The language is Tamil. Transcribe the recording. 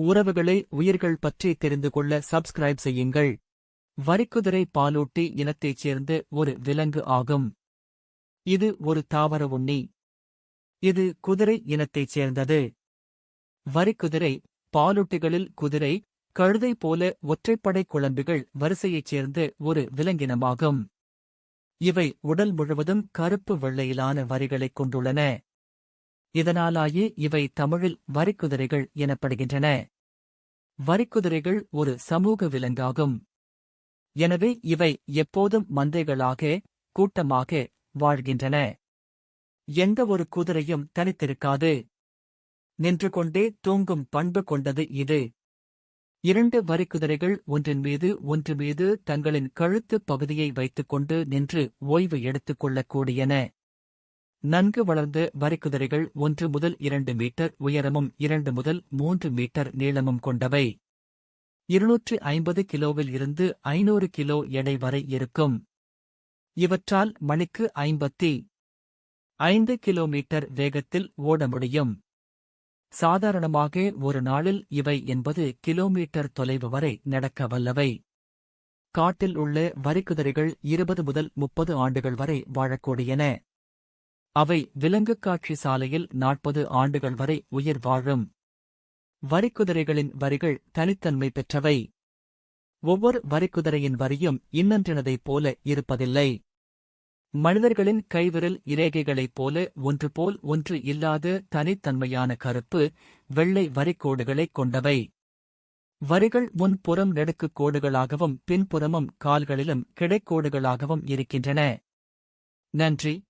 உறவுகளை உயிர்கள் பற்றி தெரிந்து கொள்ள சப்ஸ்கிரைப் செய்யுங்கள். வரிக்குதிரை பாலூட்டி இனத்தைச் சேர்ந்த ஒரு விலங்கு ஆகும். இது ஒரு தாவர உண்ணி. இது குதிரை இனத்தைச் சேர்ந்தது. வரிக்குதிரை பாலூட்டிகளில் குதிரை கழுதை போல ஒற்றைப்படை குழம்புகள் வரிசையைச் சேர்ந்த ஒரு விலங்கினமாகும். இவை உடல் முழுவதும் கருப்பு வெள்ளையிலான வரிகளைக் கொண்டுள்ளன. இதனாலாயே இவை தமிழில் வரிக்குதிரைகள் எனப்படுகின்றன. வரிக்குதிரைகள் ஒரு சமூக விலங்காகும். எனவே இவை எப்போதும் மந்தைகளாக கூட்டமாக வாழ்கின்றன. எந்த ஒரு குதிரையும் தனித்திருக்காது. நின்று கொண்டே தூங்கும் பண்பு கொண்டது இது. இரண்டு வரிக்குதிரைகள் ஒன்றின் மீது ஒன்று மீது தங்களின் கழுத்துப் பகுதியை வைத்துக்கொண்டு நின்று ஓய்வு எடுத்துக் கொள்ளக்கூடியன. நன்கு வளர்ந்த வரிக்குதிரைகள் ஒன்று முதல் இரண்டு மீட்டர் உயரமும் இரண்டு முதல் மூன்று மீட்டர் நீளமும் கொண்டவை. இருநூற்று ஐம்பது கிலோவில் இருந்து ஐநூறு கிலோ எடை வரை இருக்கும். இவற்றால் மணிக்கு ஐம்பத்தி ஐந்து கிலோமீட்டர் வேகத்தில் ஓட முடியும். சாதாரணமாக ஒரு நாளில் இவை எண்பது கிலோமீட்டர் தொலைவு வரை நடக்க வல்லவை. காட்டில் உள்ள வரிக்குதிரைகள் இருபது முதல் முப்பது ஆண்டுகள் வரை வாழக்கூடியன. அவை விலங்குக் காட்சி சாலையில் நாற்பது ஆண்டுகள் வரை உயிர் வாழும். வரிக்குதிரைகளின் வரிகள் தனித்தன்மை பெற்றவை. ஒவ்வொரு வரிக்குதிரையின் வரியும் இன்னன்றினதைப் போல இருப்பதில்லை. மனிதர்களின் கைவிரல் இரேகைகளைப் போல ஒன்று போல் ஒன்று இல்லாத தனித்தன்மையான கருப்பு வெள்ளை வரிக்கோடுகளைக் கொண்டவை. வரிகள் முன்புறம் நெடுக்குக் கோடுகளாகவும் பின்புறமும் கால்களிலும் கிடைக்கோடுகளாகவும் இருக்கின்றன. நன்றி.